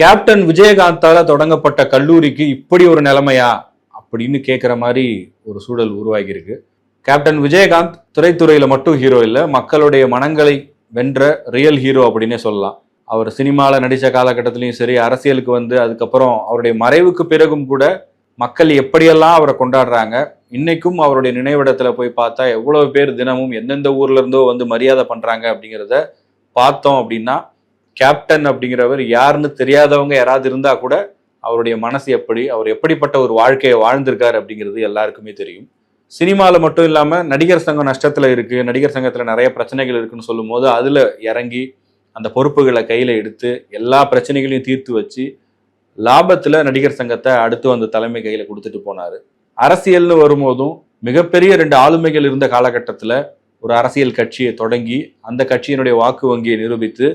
Captain விஜயகாந்தால தொடங்கப்பட்ட கல்லூரிக்கு இப்படி ஒரு நிலைமையா அப்படின்னு கேட்குற மாதிரி ஒரு சூழல் உருவாகியிருக்கு கேப்டன் விஜயகாந்த் திரைத்துறையில் மட்டும் ஹீரோ இல்லை மக்களுடைய மனங்களை வென்ற ரியல் ஹீரோ அப்படின்னே சொல்லலாம். அவர் சினிமாவில் நடித்த காலகட்டத்திலையும் சரி அரசியலுக்கு வந்து அதுக்கப்புறம் அவருடைய மறைவுக்கு பிறகும் கூட மக்கள் எப்படியெல்லாம் அவரை கொண்டாடுறாங்க இன்னைக்கும் அவருடைய நினைவிடத்தில் போய் பார்த்தா எவ்வளோ பேர் தினமும் எந்தெந்த ஊர்ல இருந்தோ வந்து மரியாதை பண்ணுறாங்க அப்படிங்கிறத பார்த்தோம் அப்படின்னா கேப்டன் அப்படிங்கிறவர் யாருன்னு தெரியாதவங்க யாராவது இருந்தா கூட அவருடைய மனசு எப்படி அவர் எப்படிப்பட்ட ஒரு வாழ்க்கையை வாழ்ந்திருக்காரு அப்படிங்கிறது எல்லாருக்குமே தெரியும். சினிமாவில் மட்டும் இல்லாமல் நடிகர் சங்கம் நஷ்டத்தில் இருக்குது நடிகர் சங்கத்தில் நிறைய பிரச்சனைகள் இருக்குன்னு சொல்லும்போது அதில் இறங்கி அந்த பொறுப்புகளை கையில் எடுத்து எல்லா பிரச்சனைகளையும் தீர்த்து வச்சு லாபத்தில் நடிகர் சங்கத்தை அடுத்து வந்த தலைமை கையில் கொடுத்துட்டு போனார். அரசியல்னு வரும்போதும் மிகப்பெரிய ரெண்டு ஆளுமைகள் இருந்த காலகட்டத்தில் ஒரு அரசியல் கட்சியை தொடங்கி அந்த கட்சியினுடைய வாக்கு வங்கியை நிரூபித்து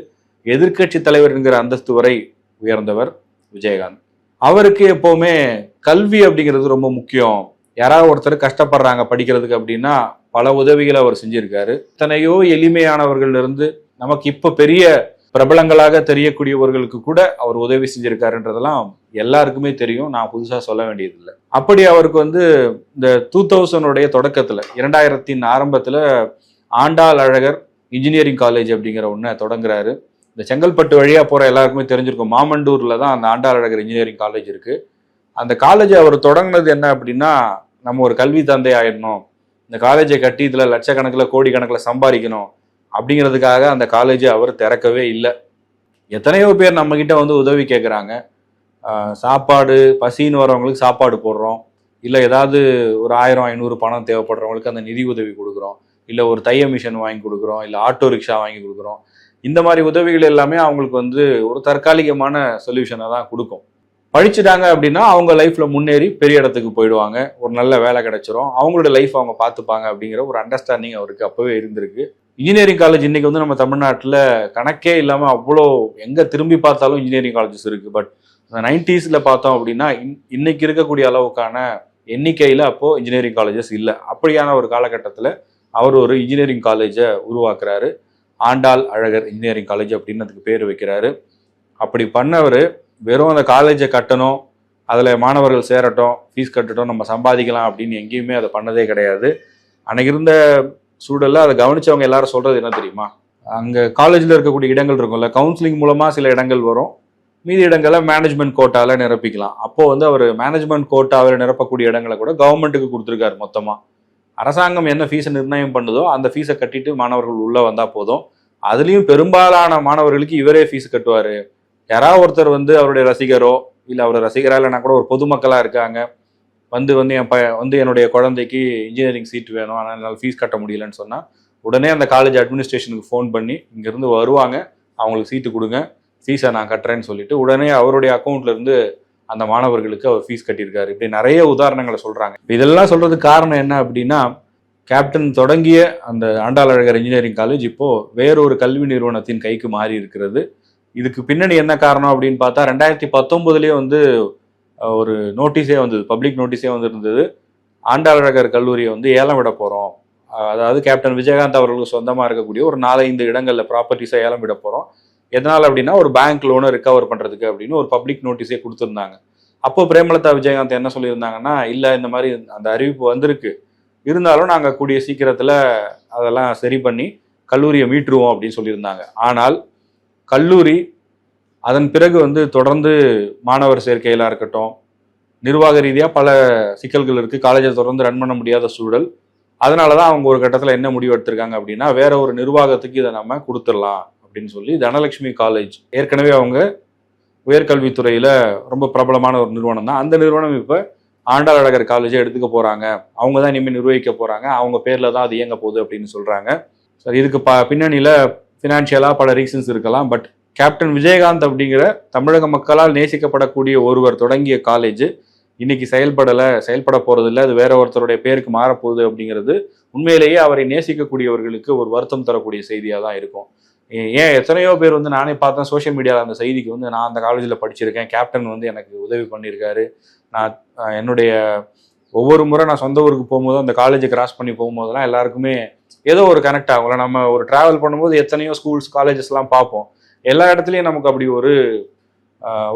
எதிர்க்கட்சி தலைவர் என்கிற அந்தஸ்து வரை உயர்ந்தவர் விஜயகாந்த். அவருக்கு எப்போவுமே கல்வி அப்படிங்கிறது ரொம்ப முக்கியம். யாராவது ஒருத்தர் கஷ்டப்படுறாங்க படிக்கிறதுக்கு அப்படின்னா பல உதவிகளை அவர் செஞ்சிருக்காரு. இத்தனையோ எளிமையானவர்கள் இருந்து நமக்கு இப்ப பெரிய பிரபலங்களாக தெரியக்கூடியவர்களுக்கு கூட அவர் உதவி செஞ்சிருக்காருன்றதெல்லாம் எல்லாருக்குமே தெரியும். நான் புதுசாக சொல்ல வேண்டியதில்லை. அப்படி அவருக்கு வந்து இந்த டூ தௌசண்டோடைய தொடக்கத்தில் இரண்டாயிரத்தின் ஆரம்பத்தில் ஆண்டாள் அழகர் இன்ஜினியரிங் காலேஜ் அப்படிங்கிற ஒன்றை தொடங்குறாரு. இந்த செங்கல்பட்டு வழியாக போகிற எல்லாருக்குமே தெரிஞ்சிருக்கும். மாமண்டூரில் தான் அந்த ஆண்டாள் அழகர் இன்ஜினியரிங் காலேஜ் இருக்குது அந்த காலேஜ் அவர் தொடங்கினது என்ன அப்படின்னா நம்ம ஒரு கல்வி தந்தை ஆயிடணும். இந்த காலேஜை கட்டி இதில் லட்சக்கணக்கில் கோடிக்கணக்கில் சம்பாதிக்கணும். அப்படிங்கிறதுக்காக அந்த காலேஜை அவர் திறக்கவே இல்லை. எத்தனையோ பேர் நம்மக்கிட்ட வந்து உதவி கேட்குறாங்க சாப்பாடு பசின்னு வரவங்களுக்கு சாப்பாடு போடுறோம். இல்லை ஏதாவது ஒரு ஆயிரம் ஐநூறு பணம் தேவைப்படுறவங்களுக்கு அந்த நிதி உதவி கொடுக்குறோம். இல்லை ஒரு தைய மிஷின் வாங்கி கொடுக்குறோம். இல்லை ஆட்டோ ரிக்ஷா வாங்கி கொடுக்குறோம். இந்த மாதிரி உதவிகள் எல்லாமே அவங்களுக்கு வந்து ஒரு தற்காலிகமான சொல்யூஷனை தான் கொடுக்கும். படிச்சுட்டாங்க அப்படின்னா அவங்க லைஃப்பில் முன்னேறி பெரிய இடத்துக்கு போயிடுவாங்க. ஒரு நல்ல வேலை கிடைச்சிரும். அவங்களோட லைஃப் அவங்க பார்த்துப்பாங்க அப்படிங்கிற ஒரு அண்டர்ஸ்டாண்டிங் அவருக்கு அப்போவே இருந்திருக்கு. இன்ஜினியரிங் காலேஜ் இன்றைக்கி வந்து நம்ம தமிழ்நாட்டில் கணக்கே இல்லாமல் அவ்வளோ எங்கே திரும்பி பார்த்தாலும் இன்ஜினியரிங் காலேஜஸ் இருக்குது பட் நைன்டிஸில் பார்த்தோம் அப்படின்னா இன்- இன்னைக்கு இருக்கக்கூடிய அளவுக்கான எண்ணிக்கையில் அப்போ இன்ஜினியரிங் காலேஜஸ் இல்லை. அப்படியான ஒரு காலகட்டத்தில் அவர் ஒரு இன்ஜினியரிங் காலேஜை உருவாக்குறாரு. ஆண்டாள் அழகர் இன்ஜினியரிங் காலேஜ் அப்படின்னு அதுக்கு பேர் வைக்கிறாரு. அப்படி பண்ணவர் வெறும் அந்த காலேஜை கட்டணும் அதில் மாணவர்கள் சேரட்டும் ஃபீஸ் கட்டட்டும் நம்ம சம்பாதிக்கலாம் அப்படின்னு எங்கேயுமே அதை பண்ணதே கிடையாது. அன்னைக்கு இருந்த சூழல்ல அதை கவனித்தவங்க எல்லாரும் சொல்கிறது என்ன தெரியுமா? அங்கே காலேஜில் இருக்கக்கூடிய இடங்கள் இருக்கும்ல கவுன்சிலிங் மூலமாக சில இடங்கள் வரும். மீதி இடங்களை மேனேஜ்மெண்ட் கோட்டால நிரப்பிக்கலாம். அப்போது வந்து அவர் மேனேஜ்மெண்ட் கோட்டாவில் நிரப்பக்கூடிய இடங்களை கூட கவர்மெண்ட்டுக்கு கொடுத்துருக்காரு மொத்தமாக அரசாங்கம் என்ன ஃபீஸை நிர்ணயம் பண்ணுதோ அந்த ஃபீஸை கட்டிட்டு மாணவர்கள் உள்ளே வந்தால் போதும். அதுலேயும் பெரும்பாலான மாணவர்களுக்கு இவரே ஃபீஸ் கட்டுவார். யாராவது ஒருத்தர் வந்து அவருடைய ரசிகரோ இல்லை அவரோட ரசிகராக இல்லைனா கூட ஒரு பொதுமக்களாக இருக்காங்க. வந்து வந்து என் ப வந்து என்னுடைய குழந்தைக்கு இன்ஜினியரிங் சீட் வேணும். ஆனால் என்னால் ஃபீஸ் கட்ட முடியலன்னு சொன்னால் உடனே அந்த காலேஜ் அட்மினிஸ்ட்ரேஷனுக்கு ஃபோன் பண்ணி இங்கேருந்து வருவாங்க. அவங்களுக்கு சீட்டு கொடுங்க. ஃபீஸை நான் கட்டுறேன்னு சொல்லிட்டு உடனே அவருடைய அக்கௌண்ட்லேருந்து இருந்து அந்த மாணவர்களுக்கு அவர் ஃபீஸ் கட்டியிருக்காரு. இப்படி நிறைய உதாரணங்களை சொல்றாங்க. இதெல்லாம் சொல்றதுக்கு காரணம் என்ன அப்படின்னா கேப்டன் தொடங்கிய அந்த ஆண்டாளழகர் இன்ஜினியரிங் காலேஜ் இப்போ வேறொரு கல்வி நிறுவனத்தின் கைக்கு மாறி இருக்கிறது. இதுக்கு பின்னணி என்ன காரணம் அப்படின்னு பார்த்தா ரெண்டாயிரத்தி பத்தொன்பதுலேயே வந்து ஒரு நோட்டீஸே வந்தது பப்ளிக் நோட்டீஸே வந்திருந்தது. ஆண்டாளழகர் கல்லூரியை வந்து ஏலம் விட போகிறோம் அதாவது கேப்டன் விஜயகாந்த் அவர்களுக்கு சொந்தமாக இருக்கக்கூடிய ஒரு நாலஞ்சு இடங்களில் ப்ராப்பர்ட்டிஸை ஏலம் விட போகிறோம் எதனால் அப்படின்னா ஒரு பேங்க் லோனை ரிகவர் பண்ணுறதுக்கு அப்படின்னு ஒரு பப்ளிக் நோட்டீஸே கொடுத்துருந்தாங்க. அப்போ பிரேமலதா விஜயகாந்த் என்ன சொல்லியிருந்தாங்கன்னா இல்லை இந்த மாதிரி அந்த அறிவிப்பு வந்திருக்கு. இருந்தாலும் நாங்கள் கூடிய சீக்கிரத்தில் அதெல்லாம் சரி பண்ணி கல்லூரியை மீட்டுருவோம் அப்படின்னு சொல்லியிருந்தாங்க. ஆனால் கல்லூரி அதன் பிறகு வந்து தொடர்ந்து மாணவர் சேர்க்கையிலாக இருக்கட்டும் நிர்வாக ரீதியாக பல சிக்கல்கள் இருக்குது காலேஜை தொடர்ந்து ரன் பண்ண முடியாத சூழல். அதனால தான் அவங்க ஒரு கட்டத்தில் என்ன முடிவு எடுத்திருக்காங்க அப்படின்னா வேற ஒரு நிர்வாகத்துக்கு இதை நம்ம கொடுத்துடலாம். அப்படின்னு சொல்லி தனலட்சுமி காலேஜ் ஏற்கனவே அவங்க உயர்கல்வித்துறையில் ரொம்ப பிரபலமான ஒரு நிறுவனம் தான். அந்த நிறுவனம் இப்போ ஆண்டாள் அழகர் காலேஜை எடுத்துக்க போகிறாங்க அவங்க தான் இனிமேல் நிர்வகிக்க போகிறாங்க அவங்க பேரில் தான் அது இயங்க போகுது அப்படின்னு சொல்கிறாங்க சரி இதுக்கு ப பின்னணியில் ஃபினான்ஷியலாக பல ரீசன்ஸ் இருக்கலாம். பட் கேப்டன் விஜயகாந்த் அப்படிங்கிற தமிழக மக்களால் நேசிக்கப்படக்கூடிய ஒருவர் தொடங்கிய காலேஜ் இன்னைக்கு செயல்படலை செயல்பட போகிறதில்ல அது வேற ஒருத்தருடைய பேருக்கு மாறப்போகுது அப்படிங்கிறது உண்மையிலேயே அவரை நேசிக்கக்கூடியவர்களுக்கு ஒரு வருத்தம் தரக்கூடிய செய்தியாக தான் இருக்கும். ஏன் எத்தனையோ பேர் வந்து நானே பார்த்தேன் சோஷியல் மீடியாவில் அந்த செய்திக்கு வந்து நான் அந்த காலேஜில் படிச்சிருக்கேன். கேப்டன் வந்து எனக்கு உதவி பண்ணியிருக்காரு. நான் என்னுடைய ஒவ்வொரு முறை நான் சொந்த ஊருக்கு போகும்போது அந்த காலேஜை கிராஸ் பண்ணி போகும்போதெல்லாம் எல்லாருக்குமே ஏதோ ஒரு கனெக்ட் ஆகும்ல நம்ம ஒரு ட்ராவல் பண்ணும்போது எத்தனையோ ஸ்கூல்ஸ் காலேஜஸ்லாம் பார்ப்போம். எல்லா இடத்துலையும் நமக்கு அப்படி ஒரு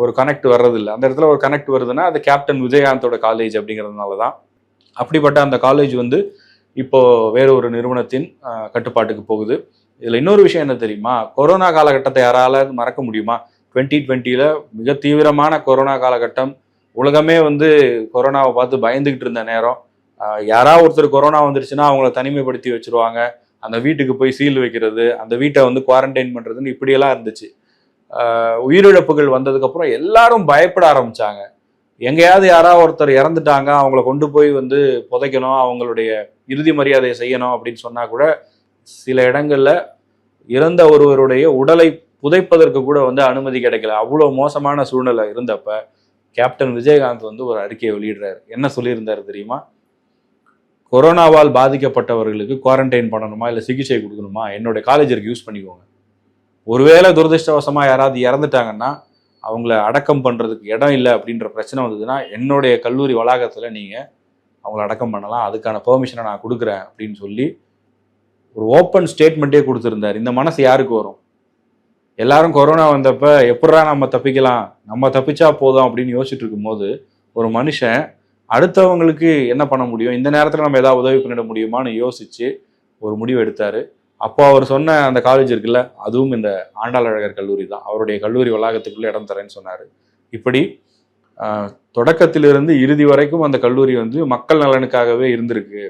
ஒரு கனெக்ட் வர்றதில்லை. அந்த இடத்துல ஒரு கனெக்ட் வருதுன்னா அது கேப்டன் விஜயகாந்தோட காலேஜ் அப்படிங்கிறதுனால தான். அப்படிப்பட்ட அந்த காலேஜ் வந்து இப்போ வேற ஒரு நிறுவனத்தின் கட்டுப்பாட்டுக்கு போகுது. இதில் இன்னொரு விஷயம் என்ன தெரியுமா? கொரோனா காலகட்டத்தை யாரால மறக்க முடியுமா? டுவெண்ட்டி டுவெண்ட்டியில் மிக தீவிரமான கொரோனா காலகட்டம். உலகமே வந்து கொரோனாவை பார்த்து பயந்துக்கிட்டு இருந்த நேரம். யாராவது ஒருத்தர் கொரோனா வந்துருச்சுன்னா அவங்கள தனிமைப்படுத்தி வச்சிருவாங்க. அந்த வீட்டுக்கு போய் சீல் வைக்கிறது அந்த வீட்டை வந்து குவாரண்டைன் பண்ணுறதுன்னு இப்படியெல்லாம் இருந்துச்சு. உயிரிழப்புகள் வந்ததுக்கப்புறம் எல்லாரும் பயப்பட ஆரம்பித்தாங்க எங்கேயாவது யாராவது ஒருத்தர் இறந்துட்டாங்க அவங்கள கொண்டு போய் வந்து புதைக்கணும் அவங்களுடைய இறுதி மரியாதையை செய்யணும் அப்படின்னு சொன்னால் கூட சில இடங்கள்ல இறந்த ஒருவருடைய உடலை புதைப்பதற்கு கூட வந்து அனுமதி கிடைக்கல. அவ்வளோ மோசமான சூழ்நிலை இருந்தப்ப கேப்டன் விஜயகாந்த் வந்து ஒரு அறிக்கையை வெளியிடுறாரு. என்ன சொல்லியிருந்தாரு தெரியுமா? கொரோனாவால் பாதிக்கப்பட்டவர்களுக்கு குவாரண்டைன் பண்ணணுமா இல்லை சிகிச்சை கொடுக்கணுமா? என்னுடைய காலேஜருக்கு யூஸ் பண்ணிக்கோங்க. ஒருவேளை துரதிருஷ்டவசமாக யாராவது இறந்துட்டாங்கன்னா அவங்கள அடக்கம் பண்ணுறதுக்கு இடம் இல்லை அப்படின்ற பிரச்சனை வந்ததுன்னா என்னுடைய கல்லூரி வளாகத்தில் நீங்கள் அவங்கள அடக்கம் பண்ணலாம். அதுக்கான பெர்மிஷனை நான் கொடுக்குறேன் அப்படின்னு சொல்லி ஒரு ஓப்பன் ஸ்டேட்மெண்ட்டே கொடுத்துருந்தார். இந்த மனசு யாருக்கு வரும்? எல்லாரும் கொரோனா வந்தப்ப எப்படா நம்ம தப்பிக்கலாம்? நம்ம தப்பிச்சா போதும் அப்படின்னு யோசிச்சுட்டு இருக்கும்போது ஒரு மனுஷன் அடுத்தவங்களுக்கு என்ன பண்ண முடியும்? இந்த நேரத்தில் நம்ம ஏதாவது உதவி பண்ணிட முடியுமான்னு யோசிச்சு ஒரு முடிவு எடுத்தார். அப்போ அவர் சொன்ன அந்த காலேஜ் இருக்குல்ல அதுவும் இந்த ஆண்டாளழகர் கல்லூரி தான். அவருடைய கல்லூரி வளாகத்துக்குள்ளே இடம் தரேன்னு சொன்னார். இப்படி தொடக்கத்திலிருந்து இறுதி வரைக்கும் அந்த கல்லூரி வந்து மக்கள் நலனுக்காகவே இருந்திருக்கு.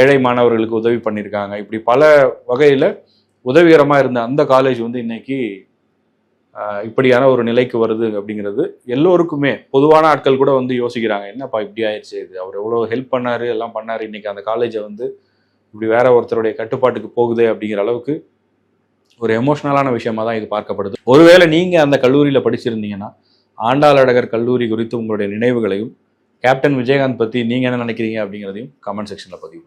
ஏழை மாணவர்களுக்கு உதவி பண்ணியிருக்காங்க இப்படி பல வகையில் உதவிகரமாக இருந்த அந்த காலேஜ் வந்து இன்னைக்கு இப்படியான ஒரு நிலைக்கு வருது அப்படிங்கிறது எல்லோருக்குமே பொதுவான ஆட்கள் கூட வந்து யோசிக்கிறாங்க. என்னப்பா இப்படி ஆயிடுச்சு இது? அவர் எவ்வளோ ஹெல்ப் பண்ணார் எல்லாம் பண்ணார். இன்னைக்கு அந்த காலேஜை வந்து இப்படி வேற ஒருத்தருடைய கட்டுப்பாட்டுக்கு போகுது அப்படிங்கிற அளவுக்கு ஒரு எமோஷ்னலான விஷயமா தான் இது பார்க்கப்படுது. ஒருவேளை நீங்கள் அந்த கல்லூரியில் படிச்சிருந்தீங்கன்னா ஆண்டாளடகர் கல்லூரி குறித்து உங்களுடைய நினைவுகளையும் கேப்டன் விஜயகாந்த் பற்றி நீங்கள் என்ன நினைக்கிறீங்க அப்படிங்கிறதையும் கமெண்ட் செக்ஷனில் பதிவு